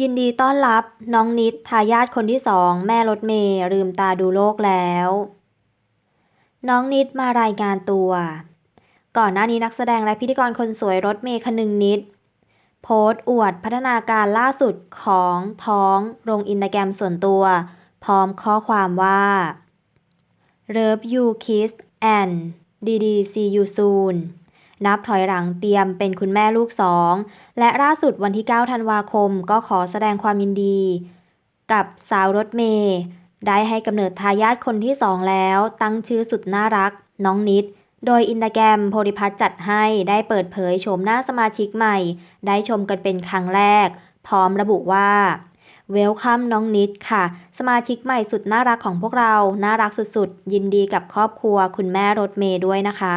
ยินดีต้อนรับน้องนิดทายาทคนที่สองแม่รถเมย์ลืมตาดูโลกแล้ว น้องนิดมารายงานตัว ก่อนหน้านี้นักแสดงและพิธีกรคนสวยรถเมย์คนึงนิด โพสต์อวดพัฒนาการล่าสุดของท้องลงอินสตาแกรมส่วนตัว พร้อมข้อความว่า Love you kiss and dd see you soon นับถอยหลังเตรียมเป็นคุณแม่ลูกสองและล่าสุดวันที่ 9 ธันวาคมก็ขอแสดงความยินดี กับสาวรถเมย์ได้ให้กำเนิดทายาทคนที่สองแล้ว ตั้งชื่อสุดน่ารัก น้องนิด โดยอินตาแกรมโพลิพัฒจัดให้ได้เปิดเผยโฉมหน้าสมาชิกใหม่ ได้ชมกันเป็นครั้งแรก พร้อมระบุว่าเวลคัมน้องนิดค่ะ สมาชิกใหม่สุดน่ารักของพวกเรา น่ารักสุดๆ ยินดีกับครอบครัวคุณแม่รถเมย์ด้วยนะคะ